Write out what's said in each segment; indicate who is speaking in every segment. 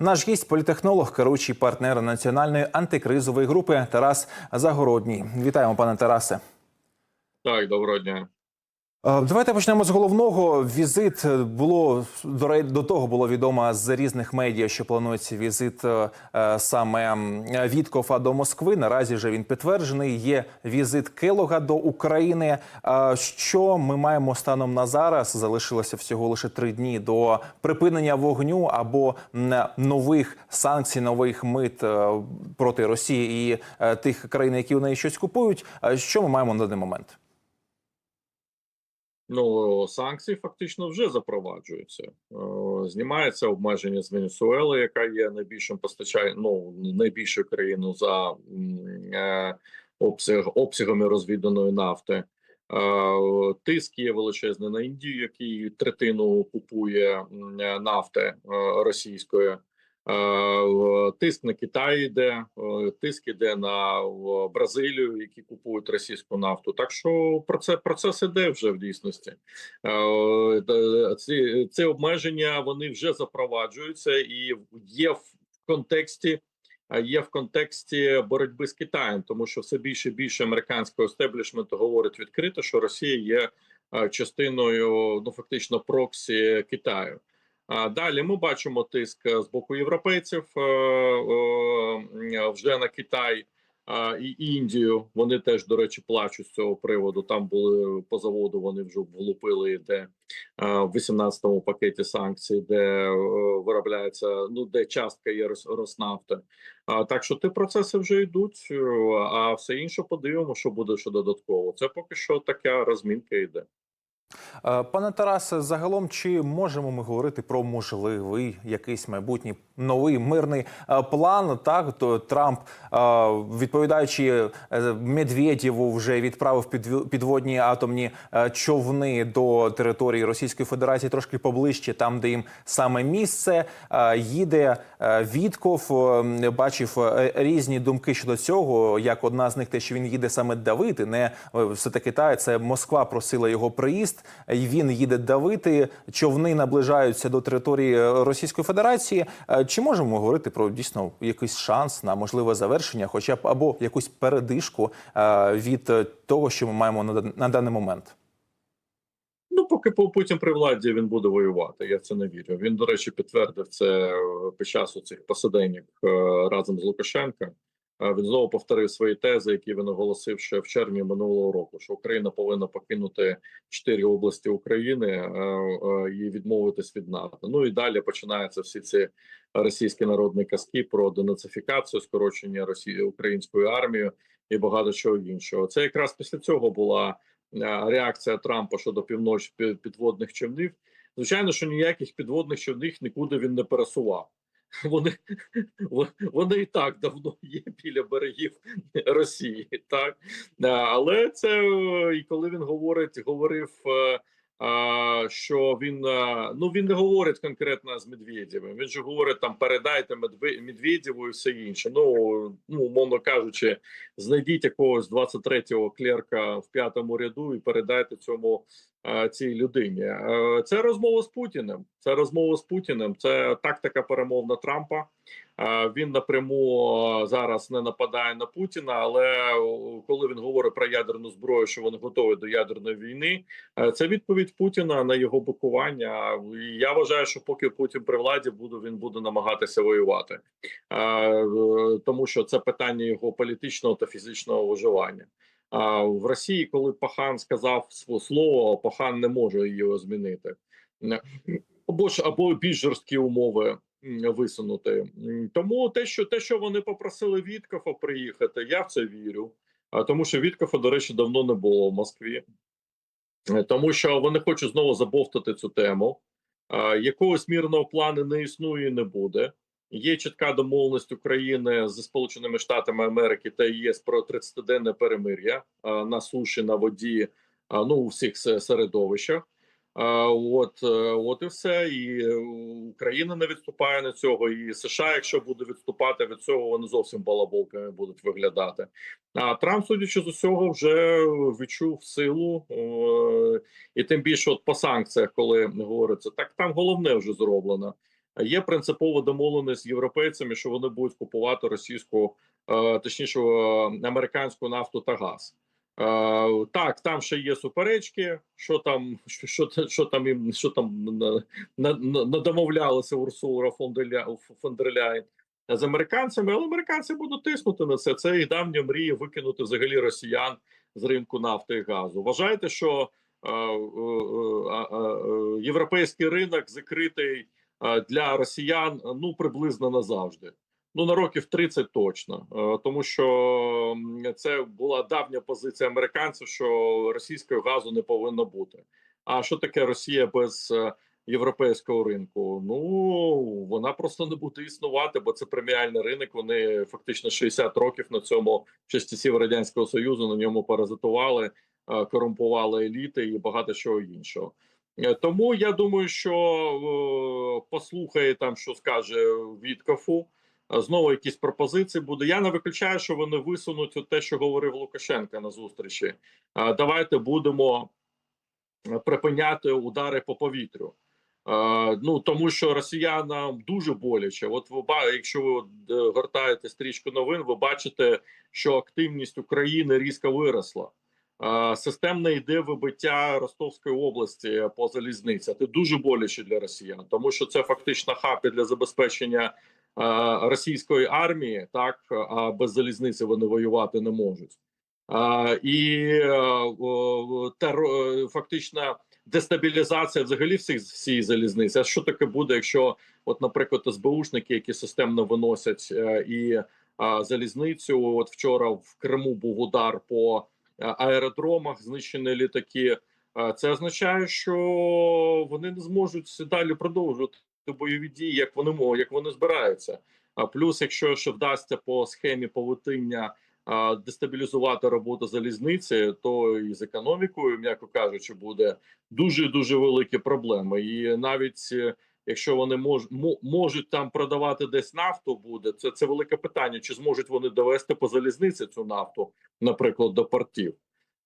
Speaker 1: Наш гість політехнолог, керуючий партнер національної антикризової групи Тарас Загородній. Вітаємо, пане Тарасе.
Speaker 2: Так, доброго дня.
Speaker 1: Е, Давайте почнемо з головного. Візит було до до того було відомо з різних медіа, що планується візит е, е, саме Віткофа до Москви. Наразі вже він підтверджений. Є візит Келога до України. Е, Що ми маємо станом на зараз? Залишилося всього лише три дні до припинення вогню або нових санкцій, нових мит е, проти Росії і е, тих країн, які у неї щось купують. Е, Що ми маємо на даний момент?
Speaker 2: Ну санкції фактично вже запроваджуються. Е, Знімається обмеження з Венесуели, яка є найбільшим постачанням, ну найбільшою країною за е, обсяг обсягами розвіданої нафти. Е, Тиск є величезний на Індію, який третину купує нафти російської. Е, Тиск на Китай йде, е, тиск іде на Бразилію, які купують російську нафту. Так що про це процес іде вже в дійсності. Е, Ці, ці обмеження вони вже запроваджуються і є в контексті. Є в контексті боротьби з Китаєм, тому що все більше і більше американського естеблішменту говорить відкрито, що Росія є частиною ну фактично проксі Китаю. Далі ми бачимо тиск е, з боку європейців е, е, вже на Китай і Індію. Вони теж, до речі, плачуть з цього приводу. Там були по заводу. Вони вже влупили де в 18-му пакеті санкцій, де виробляється ну де частка є Рос- Роснафти. Так що ті процеси вже йдуть. А все інше подивимося, що буде ще додатково. Це поки що така розмінка йде.
Speaker 1: Е, Пане Тарасе, загалом чи можемо ми говорити про можливий якийсь майбутній новий мирний е, план? Так то Трамп, е, відповідаючи Медведєву, вже відправив підводні атомні човни до території Російської Федерації трошки поближче, там де їм саме місце. Їде Вітков. Бачив різні думки щодо цього. Як одна з них те, що він їде саме давити, не все таки та це Москва просила його приїзд. І Він їде давити. Човни наближаються до території Російської Федерації. Е, Чи можемо говорити про дійсно якийсь шанс на можливе завершення, хоча б або якусь передишку е, від того, що ми маємо на даний момент?
Speaker 2: Ну, поки Пу- Путін при владі він буде воювати. Я в це не вірю. Він, до речі, підтвердив це е, під час цих посиденьок разом з Лукашенка. Е, Він знову повторив свої тези, які він оголосив ще в червні минулого року, що Україна повинна покинути чотири області України е, е, і відмовитись від НАТО. Ну і далі починаються всі ці російські народні казки про денацифікацію, скорочення Росії українською армією і багато чого іншого. Це якраз після цього була реакція Трампа щодо півночі підводних човнів. Звичайно, що ніяких підводних човнів нікуди він не пересував. Вони, во- вони і так давно є біля берегів Росії, так Е, але це е, і коли він говорить, говорив. Що він е, ну він не говорить конкретно з Медведєвим. Він же говорить там передайте Медве- Медведєву і все інше. Ну ну умовно кажучи, знайдіть якогось 23-го клерка в п'ятому ряду і передайте цьому е, цій людині. Е, Це розмова з Путіним. Це розмова з Путіним. Це тактика перемовна Трампа. Він напряму зараз не нападає на Путіна, але коли він говорить про ядерну зброю, що вони готові до ядерної війни, е, це відповідь Путіна на його блокування. І я вважаю, що поки Путін при владі буде, він буде намагатися воювати, Е, тому що це питання його політичного та фізичного виживання. А в Росії, коли Пахан сказав своє слово, Пахан не може його змінити. Або ж або більш жорсткі умови висунути. Тому те, що те, що вони попросили Віткофа приїхати, я в це вірю. А тому, що Віткофа, до речі, давно не було в Москві, Е, тому що вони хочуть знову забовтати цю тему. Якогось мірного плану не існує, і не буде. Є чітка домовленість України зі Сполученими Штатами Америки та ЄС про 30-денне перемир'я на суші, на воді, ну у всіх середовищах. А, От, е, от і все. І е, Україна не відступає на цього. І США, якщо буде відступати від цього, вони зовсім балаболками будуть виглядати. А Трамп, судячи з усього, вже відчув силу, е, і тим більше, от по санкціях, коли говориться, так там головне вже зроблено. Є принципова домовленість з європейцями, що вони будуть купувати російську, е, точніше, е, американську нафту та газ. Е, так, там ще є суперечки, що там, що, що, там їм що там на, на, на, надомовлялися Урсула фон дер Ля- фон дер Ляєн з американцями, але американці будуть тиснути на це. Це їх давня мрія викинути взагалі росіян з ринку нафти і газу. Вважаєте, що е, е, європейський ринок закритий для росіян ну приблизно назавжди. Ну на років 30 точно, Е, тому що це була давня позиція американців, що російського газу не повинно бути. А що таке Росія без е, європейського ринку? Ну вона просто не буде існувати, бо це преміальний ринок. Вони фактично 60 років на цьому часів радянського союзу на ньому паразитували, е, корумпували еліти і багато чого іншого. Тому я думаю, що послухає там, що скаже Віткафу. Е, Знову якісь пропозиції буде. Я не виключаю, що вони висунуть те, що говорив Лукашенко на зустрічі. Е, Давайте будемо е, припиняти удари по повітрю. Ну тому що росіянам дуже боляче. От ви якщо ви гортаєте стрічку новин, ви бачите, що активність України різко виросла. Системне йде вибиття Ростовської області по залізниці. Це дуже боляче для росіян, тому що це фактично хапи для забезпечення російської армії, так а без залізниці вони воювати не можуть. Е, І е, е, фактично дестабілізація взагалі всіх всієї залізниці. А що таке буде, якщо, от, наприклад, СБУшники, які системно виносять е, і залізницю, от вчора в Криму був удар по е, аеродромах, знищені літаки. Е, Це означає, що вони не зможуть далі продовжувати бойові дії, як вони мо- як вони збираються. А плюс, якщо ще вдасться по схемі повитиння а, дестабілізувати роботу залізниці, то і з економікою, м'яко кажучи, буде дуже дуже великі проблеми. І навіть е, якщо вони мож, мо- можуть там продавати десь нафту, буде це, це велике питання. Чи зможуть вони довести по залізниці цю нафту, наприклад, до портів?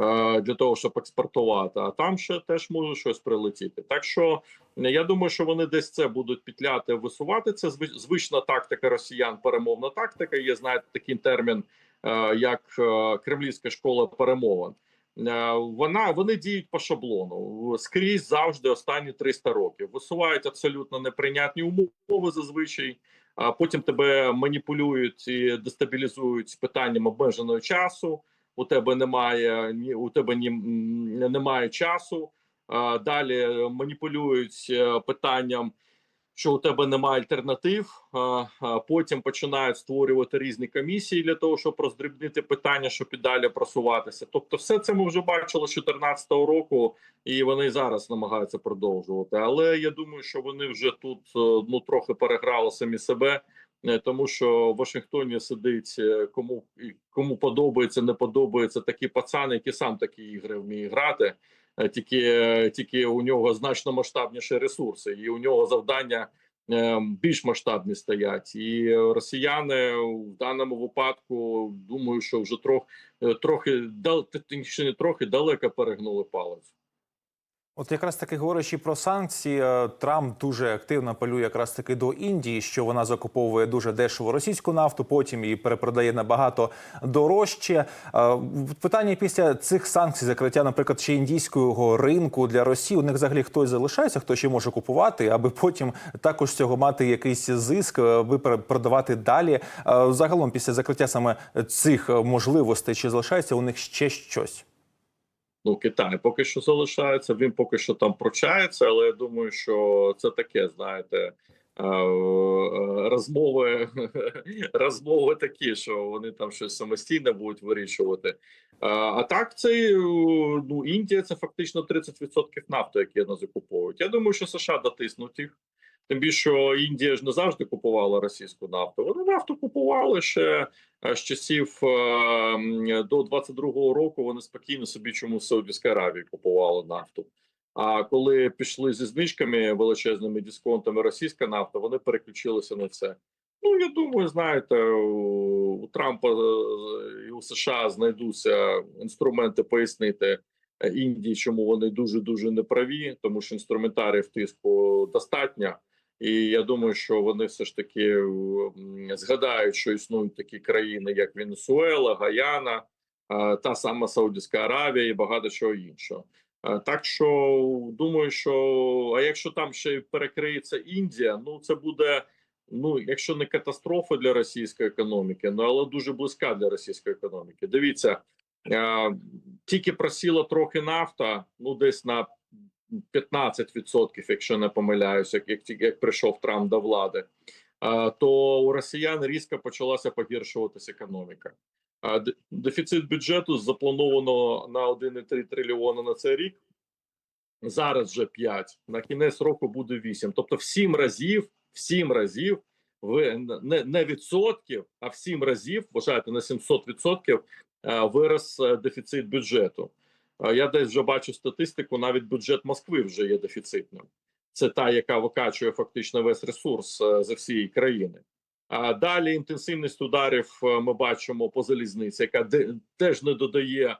Speaker 2: Е, Для того щоб експортувати, а там ще теж може щось прилетіти. Так що е, я думаю, що вони десь це будуть пітляти, висувати. Це зви- звична тактика росіян, перемовна тактика. Є знаєте такий термін, е, як кремлівська школа перемовин. Вона вони діють по шаблону скрізь завжди останні 300 років. Висувають абсолютно неприйнятні умови зазвичай. А потім тебе маніпулюють і дестабілізують з питанням обмеженого часу. У тебе немає ні у тебе ні немає часу. Далі маніпулюють е, питанням, що у тебе немає альтернатив. Потім починають створювати різні комісії для того, щоб роздрібнити питання, щоб і далі просуватися. Тобто, все це ми вже бачили з 2014 року, і вони зараз намагаються продовжувати. Але я думаю, що вони вже тут е, ну трохи переграли самі себе. Е, Тому що в Вашингтоні сидить е, кому кому подобається, не подобається такі пацани, які сам такі ігри вміє грати. Е, Тільки тільки у нього значно масштабніші ресурси, і у нього завдання е, більш масштабні стоять. І росіяни в даному випадку думаю, що вже трохи трохи дал не трохи далеко перегнули палець.
Speaker 1: От якраз таки говорячи про санкції, е, Трамп дуже активно апелює якраз таки до Індії, що вона закуповує дуже дешево російську нафту, потім її перепродає набагато дорожче. Е, Питання після цих санкцій, закриття, наприклад, ще індійського ринку для Росії. У них взагалі хтось залишається, хто ще може купувати, аби потім також цього мати якийсь зиск, е, аби продавати далі. Загалом, після закриття саме цих можливостей, чи залишається у них ще щось?
Speaker 2: Ну, Китай поки що залишається, він поки що там пручається, але я думаю, що це таке, знаєте, е, розмови, розмови такі, що вони там щось самостійно будуть вирішувати. А, а так, це е, ну, Індія це фактично 30% нафти, які вони закуповують. Я думаю, що США дотиснуть їх. Тим більше, Індія ж не завжди купувала російську нафту. Вони нафту купували ще е, з часів е, до 22-го року. Вони спокійно собі чому в Саудівській Аравії купували нафту. А коли пішли зі знижками величезними дисконтами російська нафта, вони переключилися на це. Ну я думаю, знаєте, у, Трампа е, і у США знайдуться інструменти пояснити Індії, чому вони дуже дуже неправі, тому що інструментарів тиску достатньо. І я думаю, що вони все ж таки згадають, що існують такі країни, як Венесуела, Гаяна, та сама Саудівська Аравія і багато чого іншого. Так що думаю, що а якщо там ще перекриється Індія, ну це буде. Ну, якщо не катастрофа для російської економіки, ну але дуже близька для російської економіки. Дивіться, тільки просіла трохи нафта, ну десь на 15%, якщо не помиляюся, як, як, як прийшов Трамп до влади, то у росіян різко почалася погіршуватися економіка. Дефіцит бюджету заплановано на 1,3 трильйона на цей рік. Зараз вже 5, на кінець року буде 8. Тобто в 7 разів, в 7 разів ви не, не відсотків, а в 7 разів, вважаєте, на 700 відсотків вирос е, дефіцит бюджету. Я десь вже бачу статистику, навіть бюджет Москви вже є дефіцитним. Це та, яка викачує фактично весь ресурс е, за всієї країни. А далі інтенсивність ударів е, ми бачимо по залізниці, яка теж не додає,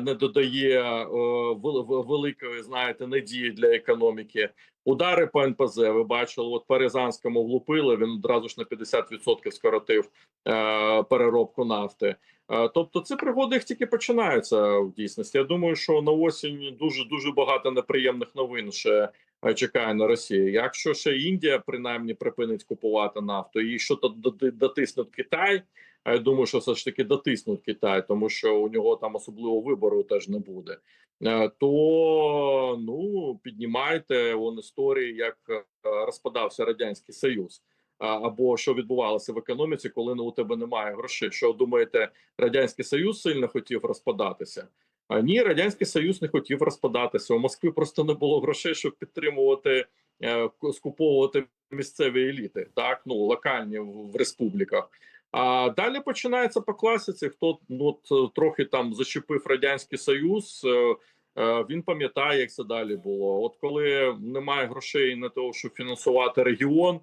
Speaker 2: не додає е, вел- вел- великої, знаєте, надії для економіки. Удари по НПЗ ви бачили, от Паризанському влупили. Він одразу ж на 50% скоротив е, переробку нафти. Е, тобто, ці пригоди їх тільки починаються в дійсності. Я думаю, що на осінь дуже дуже багато неприємних новин ще е, чекає на Росію. Якщо ще Індія принаймні припинить купувати нафту, і що то доти- дотиснуть Китай. А я думаю, що все ж таки дотиснуть Китай, тому що у нього там особливого вибору теж не буде. Е, То ну піднімайте вон історії, як е, розпадався радянський союз. Або що відбувалося в економіці, коли ну, у тебе немає грошей. Що думаєте, радянський союз сильно хотів розпадатися? А ні, радянський союз не хотів розпадатися. У Москві просто не було грошей, щоб підтримувати е, скуповувати місцеві еліти, так ну локальні в республіках. А далі починається по класиці. Хто ну е, трохи там зачепив радянський союз. е, е, Він пам'ятає, як це далі було. От коли немає грошей на того, щоб фінансувати регіон,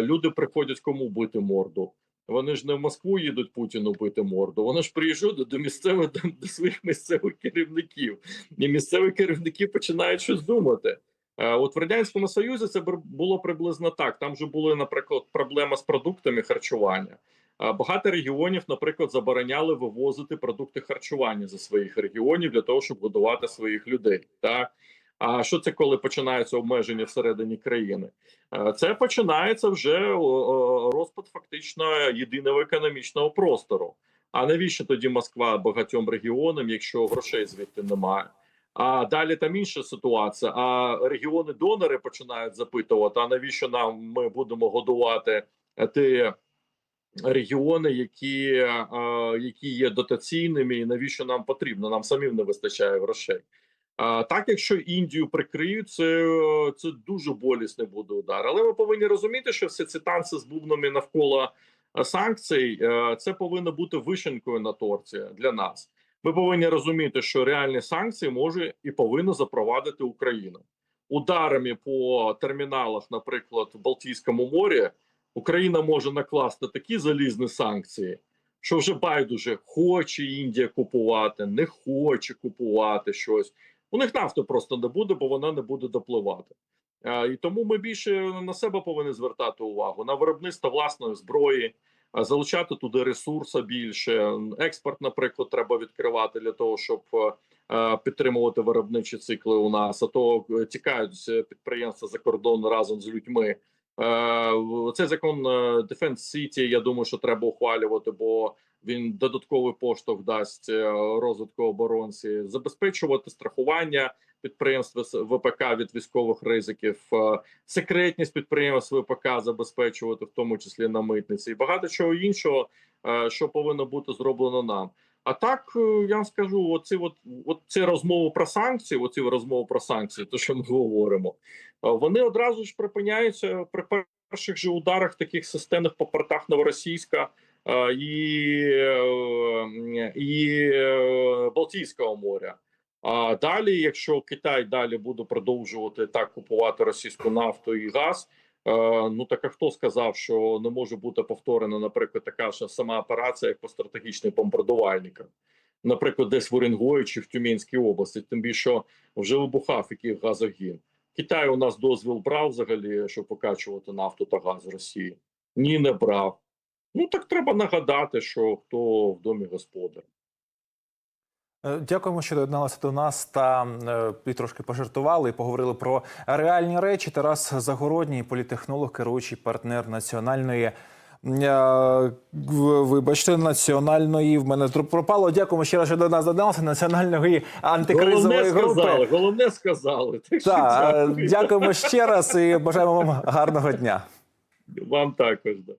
Speaker 2: люди приходять кому бити морду. Вони ж не в Москву їдуть Путіну бити морду. Вони ж приїжджають до місцевих до, своїх місцевих керівників, і місцеві керівники починають щось думати. От в радянському союзі це було приблизно так. Там же були, наприклад, проблема з продуктами харчування. А Багато регіонів, наприклад, забороняли вивозити продукти харчування зі своїх регіонів для того, щоб годувати своїх людей. Так а що це коли починаються обмеження всередині країни? Е, Це починається вже о, розпад фактично єдиного економічного простору. А навіщо тоді Москва багатьом регіонам, якщо грошей звідти немає? А далі там інша ситуація. А регіони-донори починають запитувати: а навіщо нам ми будемо годувати е, ті регіони, які, е, які є дотаційними, і навіщо нам потрібно? Нам самим не вистачає грошей. Так, якщо Індію прикриють, це, це дуже болісний буде удар. Але ми повинні розуміти, що всі ці танці з бубнами навколо е, санкцій, е, це повинно бути вишенькою на торті для нас. Ми повинні розуміти, що реальні санкції може і повинна запровадити Україна ударами по терміналах, наприклад, в Балтійському морі. Україна може накласти такі залізні санкції, що вже байдуже хоче Індія купувати, не хоче купувати щось. У них нафти просто не буде, бо вона не буде допливати. А, і тому ми більше на себе повинні звертати увагу на виробництво власної зброї, а, залучати туди ресурси більше. Експорт, наприклад, треба відкривати для того, щоб е, підтримувати виробничі цикли у нас. А то е, тікають підприємства за кордон разом з людьми. Е, Цей закон е, Defense City, я думаю, що треба ухвалювати, бо він додатковий поштовх дасть е, розвитку оборонці, забезпечувати страхування підприємств ВПК від військових ризиків, секретність підприємств ВПК забезпечувати, в тому числі на митниці, і багато чого іншого, що повинно бути зроблено нам. А так е, я вам скажу: оці от, от ці розмови про санкції, оці розмови про санкції, то що ми говоримо, е, вони одразу ж припиняються при перших же ударах таких системних по портах Новоросійська е, і, і Балтійського моря. А далі, якщо Китай далі буде продовжувати так купувати російську нафту і газ, ну так а хто сказав, що не може бути повторена, наприклад, така ж сама операція, як по стратегічним бомбардувальникам, наприклад, десь в Уренгої чи в Тюменській області, тим більше вже вибухав який газогін. Китай у нас дозвіл брав взагалі, щоб покачувати нафту та газ з Росії. Ні, не брав. Ну так треба нагадати, що хто в домі господар.
Speaker 1: Е, Дякуємо, що доєдналися до нас та е, і трошки пожартували і поговорили про реальні речі. Тарас Загородній, політехнолог, керуючий партнер національної. е, Вибачте, національної в мене пропало. Дякуємо ще раз, що до нас додалися. Національної антикризової
Speaker 2: Головне
Speaker 1: групи.
Speaker 2: сказали, головне сказали. Так
Speaker 1: Так, е,
Speaker 2: дякую.
Speaker 1: дякуємо ще раз і бажаємо вам гарного дня.
Speaker 2: Вам також. Да.